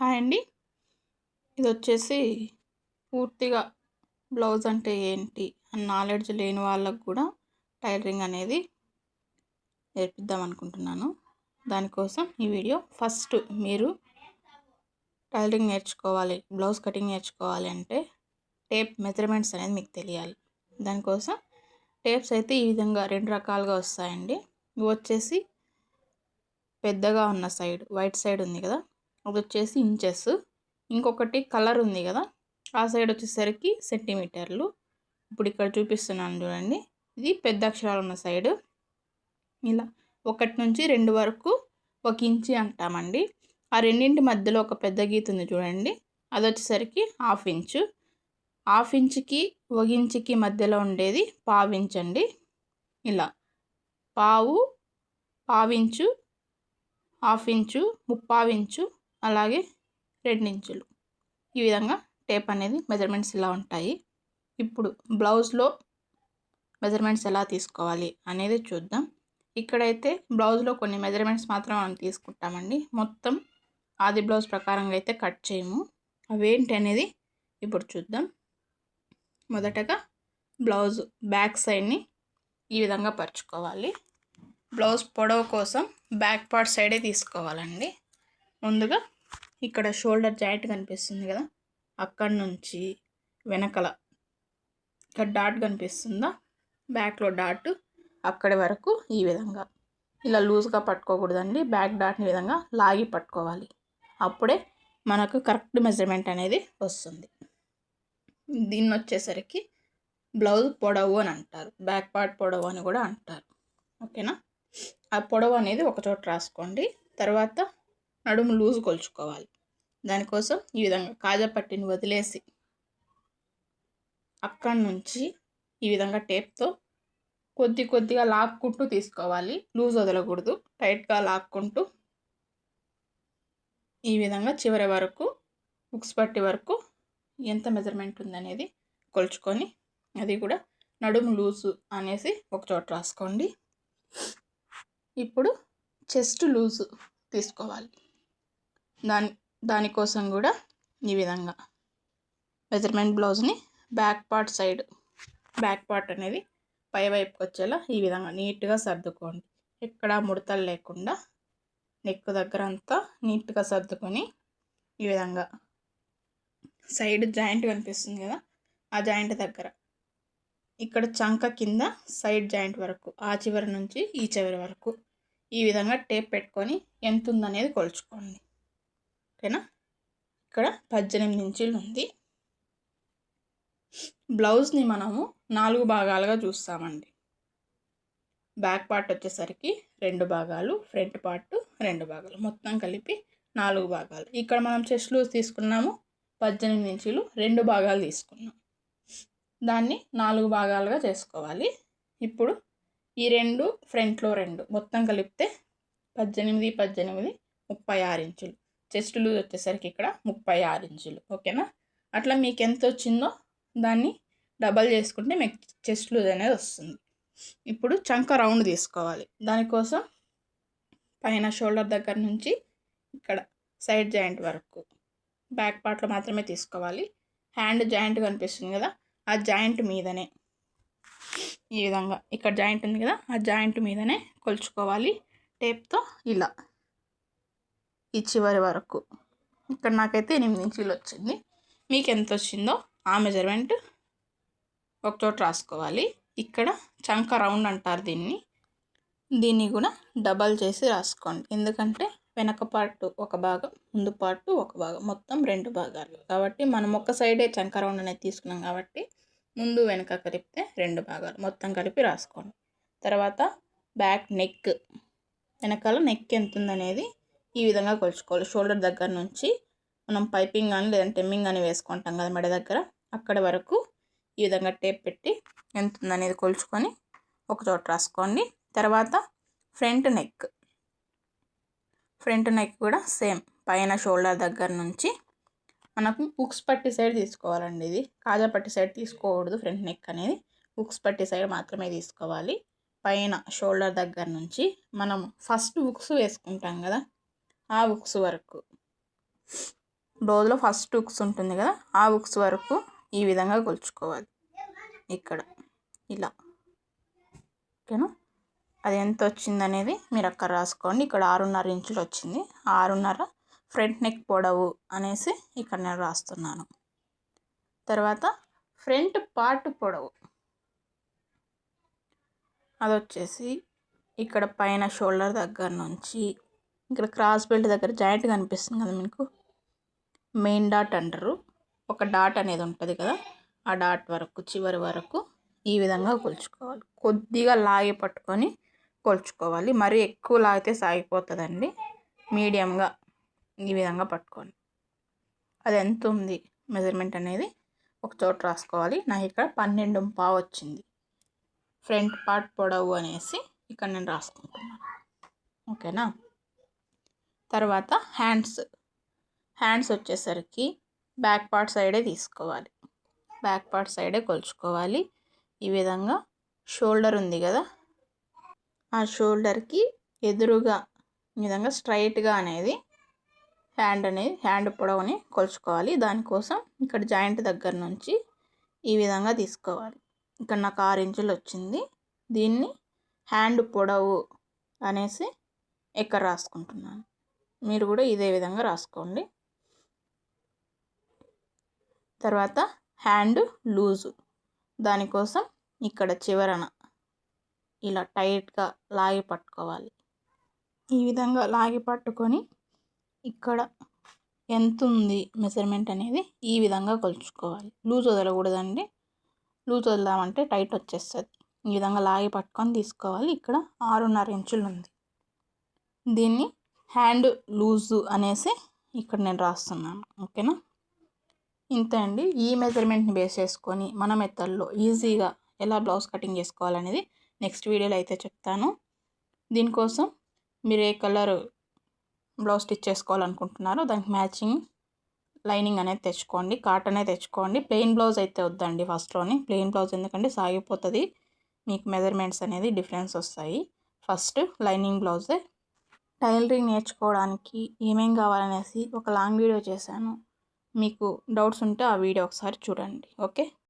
Hi అండి. ఇది వచ్చేసి పూర్తిగా బ్లౌజ్ అంటే ఏంటి అని నాలెడ్జ్ లేని వాళ్ళకు కూడా టైలరింగ్ అనేది నేర్పిద్దాం అనుకుంటున్నాను. దానికోసం ఈ వీడియో ఫస్ట్ మీరు టైలరింగ్ నేర్చుకోవాలి బ్లౌజ్ కటింగ్ నేర్చుకోవాలి అంటే టేప్ మెజర్మెంట్స్ అనేది మీకు తెలియాలి. దానికోసం టేప్స్ అయితే ఈ విధంగా రెండు రకాలుగా వస్తాయండి. ఇవి వచ్చేసి పెద్దగా ఉన్న సైడ్ వైట్ సైడ్ ఉంది కదా అది వచ్చేసి ఇంచెస్. ఇంకొకటి కలర్ ఉంది కదా ఆ సైడ్ వచ్చేసరికి సెంటీమీటర్లు. ఇప్పుడు ఇక్కడ చూపిస్తున్నాను చూడండి. ఇది పెద్ద అక్షరాలు ఉన్న సైడ్. ఇలా ఒకటి నుంచి రెండు వరకు ఒక ఇంచి అంటామండి. ఆ రెండింటి మధ్యలో ఒక పెద్ద గీత ఉంది చూడండి. అది వచ్చేసరికి హాఫ్ ఇంచు. హాఫ్ ఇంచుకి ఒక ఇంచుకి మధ్యలో ఉండేది పావించండి ఇలా పావు పావించు హాఫ్ ఇంచు ముప్పావించు అలాగే రెండించులు ఈ విధంగా టేప్ అనేది మెజర్మెంట్స్ ఇలా ఉంటాయి. ఇప్పుడు బ్లౌజ్లో మెజర్మెంట్స్ ఎలా తీసుకోవాలి అనేది చూద్దాం. ఇక్కడైతే బ్లౌజ్లో కొన్ని మెజర్మెంట్స్ మాత్రం మనం తీసుకుంటామండి. మొత్తం ఆది బ్లౌజ్ ప్రకారంగా అయితే కట్ చేయము. అవేంటి అనేది ఇప్పుడు చూద్దాం. మొదటగా బ్లౌజ్ బ్యాక్ సైడ్ని ఈ విధంగా పరుచుకోవాలి. బ్లౌజ్ పొడవు కోసం బ్యాక్ పార్ట్ సైడే తీసుకోవాలండి. ముందుగా ఇక్కడ షోల్డర్ జాయింట్ కనిపిస్తుంది కదా అక్కడి నుంచి వెనకల ఇక్కడ డాట్ కనిపిస్తుందా? బ్యాక్లో డాట్ అక్కడి వరకు ఈ విధంగా. ఇలా లూజ్గా పట్టుకోకూడదండి బ్యాక్ డాట్ని విధంగా లాగి పట్టుకోవాలి. అప్పుడే మనకు కరెక్ట్ మెజర్మెంట్ అనేది వస్తుంది. దీన్ని వచ్చేసరికి బ్లౌజ్ పొడవు అని అంటారు బ్యాక్ పార్ట్ పొడవు అని కూడా అంటారు. ఓకేనా? ఆ పొడవు అనేది ఒక చోట రాసుకోండి తర్వాత నడుము లూజ్ కొలుచుకోవాలి. దానికోసం ఈ విధంగా కాజా పట్టిని వదిలేసి అక్కడి నుంచి ఈ విధంగా టేప్తో కొద్ది కొద్దిగా లాక్కుంటూ తీసుకోవాలి. లూజ్ వదలకూడదు. టైట్గా లాక్కుంటూ ఈ విధంగా చివరి వరకు బుక్స్ పట్టి వరకు ఎంత మెజర్మెంట్ ఉందనేది కొలుచుకొని అది కూడా నడుము లూజు అనేసి ఒక చోట రాసుకోండి. ఇప్పుడు చెస్ట్ లూజు తీసుకోవాలి. దాని దానికోసం కూడా ఈ విధంగా మెజర్మెంట్ బ్లౌజ్ని back part side back part అనేది పై వైపుకి వచ్చేలా ఈ విధంగా నీట్గా సర్దుకోండి. ఎక్కడ ముడతలు లేకుండా నెక్ దగ్గర అంతా నీట్గా సర్దుకొని ఈ విధంగా సైడ్ జాయింట్ కనిపిస్తుంది కదా ఆ జాయింట్ దగ్గర. ఇక్కడ చంక కింద సైడ్ జాయింట్ వరకు ఆ చివరి నుంచి ఈ చివరి వరకు ఈ విధంగా టేప్ పెట్టుకొని ఎంత ఉందనేది కొలుచుకోండి. ఓకేనా? ఇక్కడ పద్దెనిమిది ఇంచులు ఉంది. బ్లౌజ్ని మనము నాలుగు భాగాలుగా చూస్తామండి. బ్యాక్ పార్ట్ వచ్చేసరికి రెండు భాగాలు ఫ్రంట్ పార్ట్ రెండు భాగాలు. మొత్తం కలిపి నాలుగు భాగాలు. ఇక్కడ మనం చెస్ట్ లూజ్ తీసుకున్నాము పద్దెనిమిది ఇంచులు రెండు భాగాలు తీసుకున్నాం. దాన్ని నాలుగు భాగాలుగా చేసుకోవాలి. ఇప్పుడు ఈ రెండు ఫ్రంట్లో రెండు. మొత్తం కలిపితే పద్దెనిమిది పద్దెనిమిది ముప్పై ఆరు ఇంచులు. చెస్ట్ లూజ్ వచ్చేసరికి ఇక్కడ ముప్పై ఆరు ఇంచులు ఓకేనా? అట్లా మీకు ఎంత వచ్చిందో దాన్ని డబల్ చేసుకుంటే మీకు చెస్ట్ లూజ్ అనేది వస్తుంది. ఇప్పుడు చంక రౌండ్ తీసుకోవాలి. దానికోసం పైన షోల్డర్ దగ్గర నుంచి ఇక్కడ సైడ్ జాయింట్ వరకు బ్యాక్ పార్ట్లో మాత్రమే తీసుకోవాలి. హ్యాండ్ జాయింట్ కనిపిస్తుంది కదా ఆ జాయింట్ మీదనే ఈ విధంగా. ఇక్కడ జాయింట్ ఉంది కదా ఆ జాయింట్ మీదనే కొలుచుకోవాలి. టేప్తో ఇలా. ఈ చివరి వరకు. ఇక్కడ నాకైతే ఎనిమిది ఇంచులు వచ్చింది. మీకు ఎంత వచ్చిందో ఆ మెజర్మెంట్ ఒకచోట రాసుకోవాలి. ఇక్కడ చంక రౌండ్ అంటారు దీన్ని. దీన్ని కూడా డబల్ చేసి రాసుకోండి. ఎందుకంటే వెనక పార్ట్ ఒక భాగం ముందు పార్ట్ ఒక భాగం. మొత్తం రెండు భాగాలు. కాబట్టి మనం ఒక సైడే చంక రౌండ్ అనేది తీసుకున్నాం కాబట్టి ముందు వెనక కలిపితే రెండు భాగాలు. మొత్తం కలిపి రాసుకోండి. తర్వాత బ్యాక్ నెక్ వెనకాల నెక్ ఎంత ఉందనేది ఈ విధంగా కొలుచుకోవాలి. షోల్డర్ దగ్గర నుంచి మనం పైపింగ్ కానీ లేదంటే టెమ్మింగ్ కానీ వేసుకుంటాం కదా మెడ దగ్గర. అక్కడ వరకు ఈ విధంగా టేప్ పెట్టి ఎంత ఉందనేది కొలుచుకొని ఒక చోట రాసుకోండి. తర్వాత ఫ్రంట్ నెక్. ఫ్రంట్ నెక్ కూడా సేమ్ పైన షోల్డర్ దగ్గర నుంచి మనకు బుక్స్ పట్టి సైడ్ తీసుకోవాలండి ఇది. కాజా పట్టి సైడ్ తీసుకోకూడదు ఫ్రంట్ నెక్ అనేది. బుక్స్ పట్టి సైడ్ మాత్రమే తీసుకోవాలి. పైన షోల్డర్ దగ్గర నుంచి మనం ఫస్ట్ బుక్స్ వేసుకుంటాం కదా. ఆ బుక్స్ వరకు. బ్లౌజ్లో ఫస్ట్ బుక్స్ ఉంటుంది కదా ఆ బుక్స్ వరకు ఈ విధంగా కొలుచుకోవాలి. ఇక్కడ ఇలా. ఓకేనా? అది ఎంత వచ్చింది అనేది మీరు అక్కడ రాసుకోండి. ఇక్కడ ఆరున్నర ఇంచులు వచ్చింది. ఆరున్నర ఫ్రంట్ నెక్ పొడవు అనేసి ఇక్కడ నేను రాస్తున్నాను. తర్వాత ఫ్రంట్ పార్ట్ పొడవు. అది వచ్చేసి ఇక్కడ పైన షోల్డర్ దగ్గర నుంచి ఇక్కడ క్రాస్ బెల్ట్ దగ్గర జాయింట్ కనిపిస్తుంది కదా మీకు. మెయిన్ డాట్ అంటారు. ఒక డాట్ అనేది ఉంటుంది కదా ఆ డాట్ వరకు చివరి వరకు ఈ విధంగా కొలుచుకోవాలి. కొద్దిగా లాగి పట్టుకొని కొలుచుకోవాలి. మరీ ఎక్కువ లాగితే సాగిపోతుందండి. మీడియంగా ఈ విధంగా పట్టుకోండి. అది ఎంత ఉంది మెజర్మెంట్ అనేది ఒక చోట రాసుకోవాలి. నాకు ఇక్కడ పన్నెండు పావు వచ్చింది. ఫ్రంట్ పార్ట్ పొడవు అనేసి ఇక్కడ నేను రాసుకుంటున్నాను. ఓకేనా? తర్వాత హ్యాండ్స్. హ్యాండ్స్ వచ్చేసరికి బ్యాక్ పార్ట్ సైడే తీసుకోవాలి. బ్యాక్ పార్ట్ సైడే కొలుచుకోవాలి. ఈ విధంగా షోల్డర్ ఉంది కదా? ఆ షోల్డర్కి ఎదురుగా ఈ విధంగా స్ట్రైట్గా అనేది హ్యాండ్ అనేది హ్యాండ్ పొడవుని కొలుచుకోవాలి. దానికోసం ఇక్కడ జాయింట్ దగ్గర నుంచి ఈ విధంగా తీసుకోవాలి. ఇక్కడ నాకు ఆరు ఇంచులు వచ్చింది. దీన్ని హ్యాండ్ పొడవు అనేసి ఎక్కడ రాసుకుంటున్నాను? మీరు కూడా ఇదే విధంగా రాసుకోండి. తర్వాత హ్యాండ్ లూజు. దానికోసం ఇక్కడ చివరన ఇలా టైట్గా లాగి పట్టుకోవాలి. ఈ విధంగా లాగి పట్టుకొని ఇక్కడ ఎంత ఉంది మెజర్మెంట్ అనేది ఈ విధంగా కొలుచుకోవాలి. లూజ్ వదలకూడదండి. లూజ్ వదలామంటే టైట్ వచ్చేస్తుంది. ఈ విధంగా లాగి పట్టుకొని తీసుకోవాలి. ఇక్కడ ఆరున్నర ఇంచులు ఉంది దీన్ని హ్యాండ్ లూజు అనేసి ఇక్కడ నేను రాస్తున్నాను. ఓకేనా? ఇంతే అండి. ఈ మెజర్మెంట్ని బేస్ చేసుకొని మన మెత్తల్లో ఈజీగా ఎలా బ్లౌజ్ కటింగ్ చేసుకోవాలనేది నెక్స్ట్ వీడియోలో అయితే చెప్తాను. దీనికోసం మీరు ఏ కలర్ బ్లౌజ్ స్టిచ్ చేసుకోవాలనుకుంటున్నారో దానికి మ్యాచింగ్ లైనింగ్ అనేది తెచ్చుకోండి కాటనే తెచ్చుకోండి. ప్లెయిన్ బ్లౌజ్ అయితే వద్దండి ఫస్ట్లోని ప్లెయిన్ బ్లౌజ్ ఎందుకంటే సాగిపోతుంది మీకు మెజర్మెంట్స్ అనేది డిఫరెన్స్ వస్తాయి. ఫస్ట్ లైనింగ్ బ్లౌజే టైలరింగ్ నేర్చుకోవడానికి ఏమేం కావాలనేసి ఒక లాంగ్ వీడియో చేశాను. మీకు డౌట్స్ ఉంటే ఆ వీడియో ఒకసారి చూడండి. ఓకే?